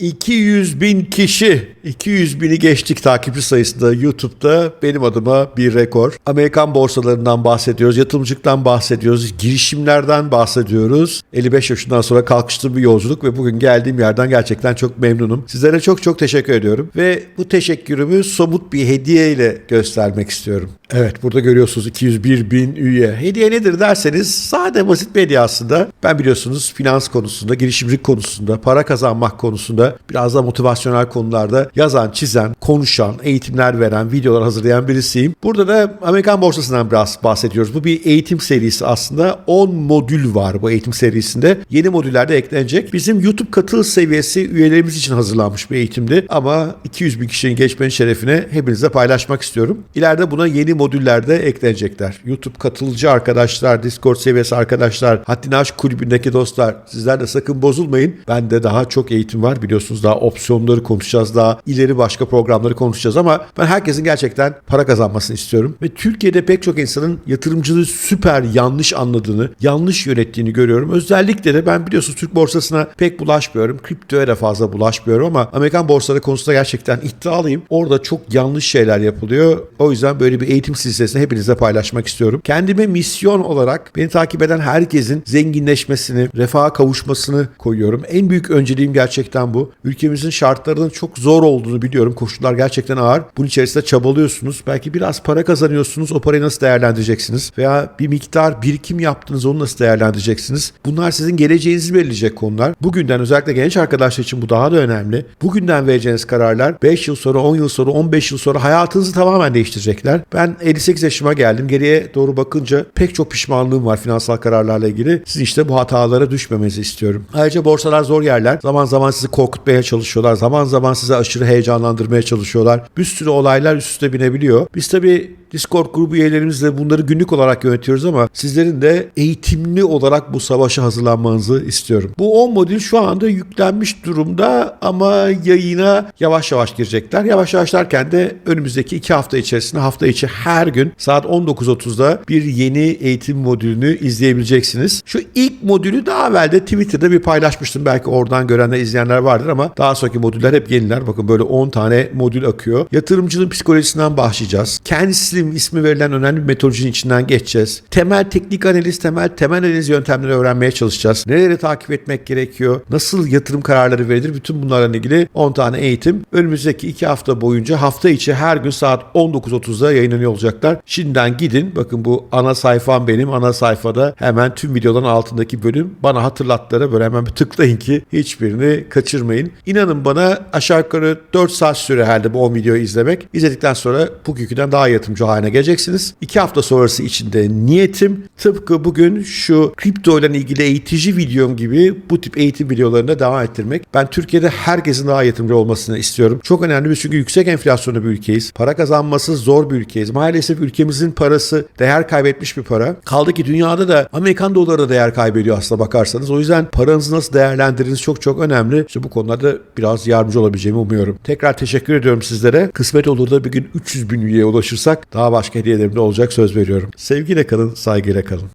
200 bin kişi, 200 bini geçtik takipçi sayısında YouTube'da benim adıma bir rekor. Amerikan borsalarından bahsediyoruz, yatırımcılıktan bahsediyoruz, girişimlerden bahsediyoruz. 55 yaşından sonra kalkıştığım bir yolculuk ve bugün geldiğim yerden gerçekten çok memnunum. Sizlere çok çok teşekkür ediyorum ve bu teşekkürümü somut bir hediye ile göstermek istiyorum. Evet burada görüyorsunuz 201 bin üye. Hediye nedir derseniz sade basit bir hediye aslında. Ben biliyorsunuz finans konusunda, girişimcilik konusunda, para kazanmak konusunda biraz da motivasyonel konularda yazan, çizen, konuşan, eğitimler veren, videolar hazırlayan birisiyim. Burada da Amerikan borsasından biraz bahsediyoruz. Bu bir eğitim serisi aslında. 10 modül var bu eğitim serisinde. Yeni modüller de eklenecek. Bizim YouTube katıl seviyesi üyelerimiz için hazırlanmış bir eğitimdi. Ama 200 bin kişinin geçmenin şerefine hepinize paylaşmak istiyorum. İleride buna yeni modüller de eklenecekler. YouTube katılıcı arkadaşlar, Discord seviyesi arkadaşlar, Haddini Aşk kulübündeki dostlar sizler de sakın bozulmayın. Bende daha çok eğitim var biliyorsunuz daha opsiyonları konuşacağız, daha ileri başka programları konuşacağız ama ben herkesin gerçekten para kazanmasını istiyorum. Ve Türkiye'de pek çok insanın yatırımcılığı süper yanlış anladığını, yanlış yönettiğini görüyorum. Özellikle de ben biliyorsunuz Türk borsasına pek bulaşmıyorum. Kriptoya da fazla bulaşmıyorum ama Amerikan borsaları konusunda gerçekten iddialıyım. Orada çok yanlış şeyler yapılıyor. O yüzden böyle bir eğitim silsilesini hepinize paylaşmak istiyorum. Kendime misyon olarak beni takip eden herkesin zenginleşmesini, refaha kavuşmasını koyuyorum. En büyük önceliğim gerçekten bu. Ülkemizin şartlarının çok zor olduğunu biliyorum. Koşullar gerçekten ağır. Bunun içerisinde çabalıyorsunuz. Belki biraz para kazanıyorsunuz. O parayı nasıl değerlendireceksiniz? Veya bir miktar birikim yaptınız onu nasıl değerlendireceksiniz? Bunlar sizin geleceğinizi belirleyecek konular. Bugünden özellikle genç arkadaşlar için bu daha da önemli. Bugünden vereceğiniz kararlar 5 yıl sonra, 10 yıl sonra, 15 yıl sonra hayatınızı tamamen değiştirecekler. Ben 58 yaşıma geldim. Geriye doğru bakınca pek çok pişmanlığım var finansal kararlarla ilgili. Siz işte bu hatalara düşmemenizi istiyorum. Ayrıca borsalar zor yerler. Zaman zaman sizi korkutmaya çalışıyorlar. Zaman zaman sizi aşırı heyecanlandırmaya çalışıyorlar. Bir sürü olaylar üst üste binebiliyor. Biz tabii Discord grubu üyelerimizle bunları günlük olarak yönetiyoruz ama sizlerin de eğitimli olarak bu savaşa hazırlanmanızı istiyorum. Bu 10 modül şu anda yüklenmiş durumda ama yayına yavaş yavaş girecekler. Yavaş yavaş derken de önümüzdeki 2 hafta içerisinde hafta içi her gün saat 19.30'da bir yeni eğitim modülünü izleyebileceksiniz. Şu ilk modülü daha evvel de Twitter'da bir paylaşmıştım. Belki oradan görenler izleyenler vardır ama daha sonraki modüller hep yeniler. Bakın böyle 10 tane modül akıyor. Yatırımcının psikolojisinden başlayacağız. Kendisi ismi verilen önemli bir metodolojinin içinden geçeceğiz. Temel teknik analiz, temel temel analiz yöntemleri öğrenmeye çalışacağız. Neleri takip etmek gerekiyor? Nasıl yatırım kararları verilir? Bütün bunlarla ilgili 10 tane eğitim önümüzdeki 2 hafta boyunca hafta içi her gün saat 19.30'da yayınlanıyor olacaklar. Şimdiden gidin. Bakın bu ana sayfam benim. Ana sayfada hemen tüm videoların altındaki bölüm bana hatırlatlara böyle hemen bir tıklayın ki hiçbirini kaçırmayın. İnanın bana aşağı yukarı 4 saat süre herhalde bu 10 videoyu izlemek. İzledikten sonra bugünküden daha yatırımcı haline geleceksiniz. 2 hafta sonrası içinde niyetim tıpkı bugün şu kripto ile ilgili eğitici videom gibi bu tip eğitim videolarına devam ettirmek. Ben Türkiye'de herkesin daha yatırımcı olmasını istiyorum. Çok önemli bir çünkü yüksek enflasyonlu bir ülkeyiz. Para kazanması zor bir ülkeyiz. Maalesef ülkemizin parası değer kaybetmiş bir para. Kaldı ki dünyada da Amerikan doları da değer kaybediyor aslına bakarsanız. O yüzden paranızı nasıl değerlendiriniz çok çok önemli. İşte bu konularda biraz yardımcı olabileceğimi umuyorum. Tekrar teşekkür ediyorum sizlere. Kısmet olur da bir gün 300 bin üyeye ulaşırsak daha başka hediyelerim de olacak söz veriyorum. Sevgiyle kalın, saygıyla kalın.